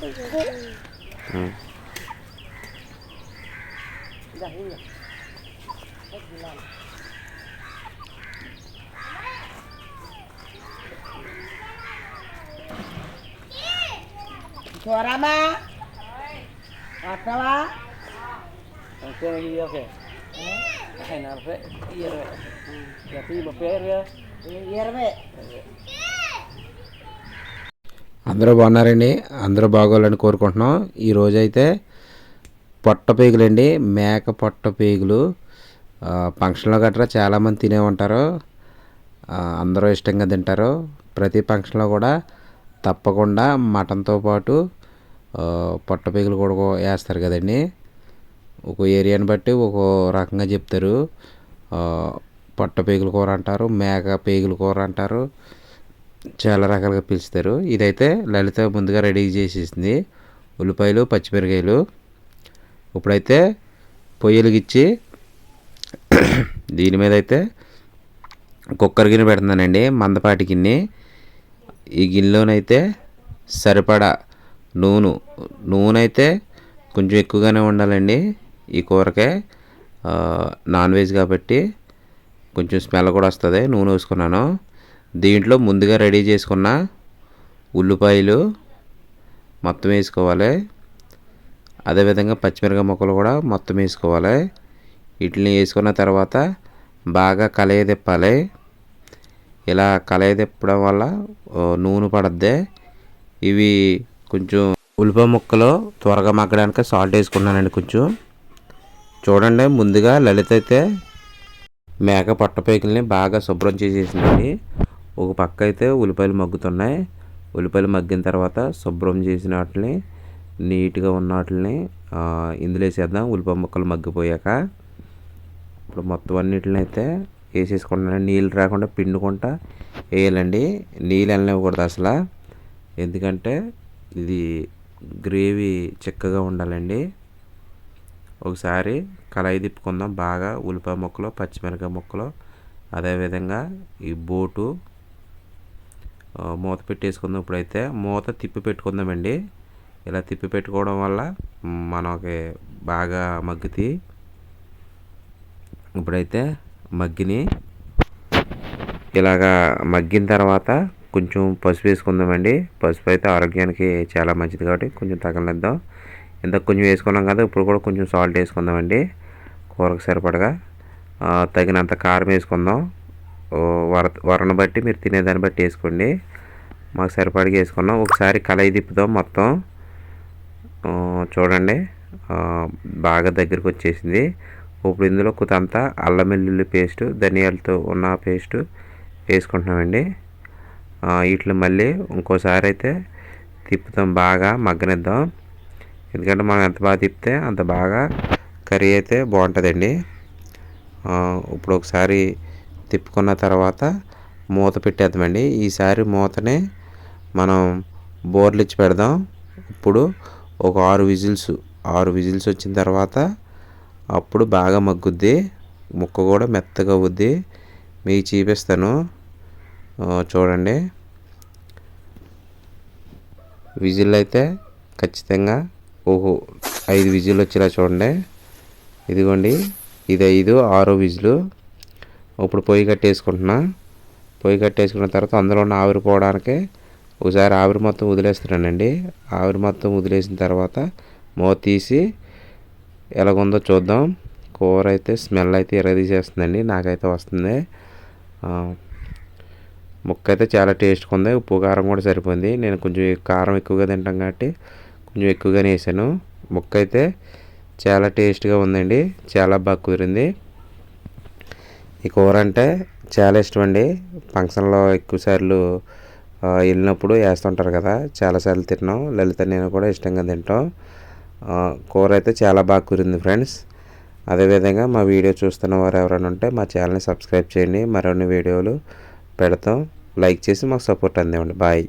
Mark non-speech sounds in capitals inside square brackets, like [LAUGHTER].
Suara ma? Apa? Oke, oke. Hmm? Kenapa? Iya, iya. Tapi bapak ya? Iya, iya. అందరూ బాగున్నారండి. అందరూ బాగోవాలని కోరుకుంటున్నాం. ఈరోజు అయితే పొట్ట పేగులండి. మేక పొట్ట పేగులు. ఫంక్షన్లో గట్రా చాలామంది తినే ఉంటారు. అందరూ ఇష్టంగా తింటారు. ప్రతి ఫంక్షన్లో కూడా తప్పకుండా మటన్తో పాటు పొట్ట పేగులు కూడా వేస్తారు కదండి. ఒక ఏరియాని బట్టి ఒక రకంగా చెప్తారు. పొట్ట పేగుల కూర అంటారు మేక పేగుల కూర అంటారు. చాలా రకాలుగా పిలుస్తారు. ఇదైతే లలిత ముందుగా రెడీ చేసేసింది. ఉల్లిపాయలు పచ్చిమిరకాయలు. ఇప్పుడైతే పొయ్యిలకిచ్చి [COUGHS] దీని మీద అయితే కుక్కర్ గిన్నె పెడుతున్నానండి. మందపాటి గిన్నె. ఈ గిన్నెలోనైతే సరిపడా నూనె. నూనె అయితే కొంచెం ఎక్కువగానే ఉండాలండి. ఈ కూరకే నాన్ వెజ్ కాబట్టి కొంచెం స్మెల్ కూడా వస్తుంది. నూనె వేసుకున్నాను. దీంట్లో ముందుగా రెడీ చేసుకున్న ఉల్లిపాయలు మొత్తం వేసుకోవాలి. అదేవిధంగా పచ్చిమిరపకాయ ముక్కలు కూడా మొత్తం వేసుకోవాలి. వీటిని వేసుకున్న తర్వాత బాగా కలయి తిప్పాలి. ఇలా కలయి తిప్పడం వల్ల నూనె పడద్ది. ఇవి కొంచెం ఉల్లిపాయ ముక్కలు త్వరగా మగ్గడానికి సాల్ట్ వేసుకున్నానండి కొంచెం. చూడండి ముందుగా లలిత అయితే మేక పొట్టపేకల్ని బాగా శుభ్రం చేసేసిందండి. ఒక పక్క అయితే ఉల్లిపాయలు మగ్గుతున్నాయి. ఉల్లిపాయలు మగ్గిన తర్వాత శుభ్రం చేసిన వాటిని నీట్గా ఉన్న వాటిని ఇందులో వేసేద్దాం. ఉల్లిపాయ ముక్కలు మగ్గిపోయాక ఇప్పుడు మొత్తం అన్నిటిని అయితే వేసేసుకుంటాను నీళ్ళు రాకుండా పిండుకుంటా వేయాలండి. నీళ్ళు వెళ్ళనివ్వకూడదు అసలు. ఎందుకంటే ఇది గ్రేవీ చిక్కగా ఉండాలండి. ఒకసారి కళాయి తిప్పుకుందాం. బాగా ఉల్లిపాయ ముక్కలు పచ్చిమిరపకాయ ముక్కలు అదేవిధంగా ఈ బోటు మూత పెట్టేసుకుందాం ఇప్పుడైతే మూత తిప్పి పెట్టుకుందామండి. ఇలా తిప్పి పెట్టుకోవడం వల్ల మనకి బాగా మగ్గుతాయి ఇప్పుడైతే మగ్గిని ఇలాగా మగ్గిన తర్వాత కొంచెం పసుపు వేసుకుందామండి. పసుపు అయితే ఆరోగ్యానికి చాలా మంచిది కాబట్టి కొంచెం తగలనిద్దాం. ఇంతకు కొంచెం వేసుకున్నాం కదా ఇప్పుడు కూడా కొంచెం సాల్ట్ వేసుకుందామండి. కూరకు సరిపడగా. తగినంత కారం వేసుకుందాం. వర వరను బట్టి మీరు తినేదాన్ని బట్టి వేసుకోండి. మాకు సరిపడిగా వేసుకున్నాం. ఒకసారి కలయి తిప్పుదాం మొత్తం. చూడండి. బాగా దగ్గరికి వచ్చేసింది. ఇప్పుడు ఇందులో కొంత అల్లం వెల్లుల్లి పేస్ట్ ధనియాలతో ఉన్న పేస్ట్ వేసుకుంటున్నామండి. వీటిని మళ్ళీ ఇంకోసారి అయితే తిప్పుతాం బాగా మగ్గనిద్దాం. ఎందుకంటే మనం ఎంత బాగా తిప్పితే అంత బాగా కర్రీ అయితే బాగుంటుందండి. ఇప్పుడు ఒకసారి తిప్పుకున్న తర్వాత మూత పెట్టేద్దామండి. ఈసారి మూతనే మనం బోర్లు ఇచ్చి పెడదాం. ఇప్పుడు ఒక ఆరు విజిల్స్ ఆరు విజిల్స్ వచ్చిన తర్వాత అప్పుడు బాగా మగ్గుద్ది. ముక్క కూడా మెత్తగా అవుద్ది. మీకు చూపిస్తాను. చూడండి. విజిల్ అయితే ఖచ్చితంగా ఓహో ఐదు విజిల్ వచ్చేలా చూడండి. ఇదిగోండి. ఇది ఐదు ఆరో విజిల్. ఇప్పుడు పొయ్యి కట్టేసుకుంటున్నా. పొయ్యి కట్టేసుకున్న తర్వాత అందులో ఉన్న ఆవిరి పోవడానికి ఒకసారి ఆవిరి మొత్తం వదిలేస్తున్నానండి. ఆవిరి మొత్తం వదిలేసిన తర్వాత మూత తీసి ఎలాగుందో చూద్దాం. కూర అయితే స్మెల్ అయితే ఎరదీసేస్తుందండి నాకైతే వస్తుంది. ముక్క అయితే చాలా టేస్ట్గా ఉంది. ఉప్పు కారం కూడా సరిపోయింది. నేను కొంచెం కారం ఎక్కువగా తింటాం కాబట్టి కొంచెం ఎక్కువగానే వేసాను. ముక్క అయితే చాలా టేస్ట్గా ఉందండి. చాలా బాగా కుదిరింది. ఈ కూర అంటే చాలా ఇష్టం అండి ఫంక్షన్లో ఎక్కువసార్లు వెళ్ళినప్పుడు వేస్తుంటారు కదా చాలాసార్లు తిన్నాం. లలిత నేను కూడా ఇష్టంగా తింటాం. కూర అయితే చాలా బాగా కుదిరింది ఫ్రెండ్స్. అదేవిధంగా మా వీడియో చూస్తున్న వారు ఎవరైనా ఉంటే మా ఛానల్ని సబ్స్క్రైబ్ చేయండి. మరిన్ని వీడియోలు పెడతాం. లైక్ చేసి మాకు సపోర్ట్ అందివ్వండి. బాయ్.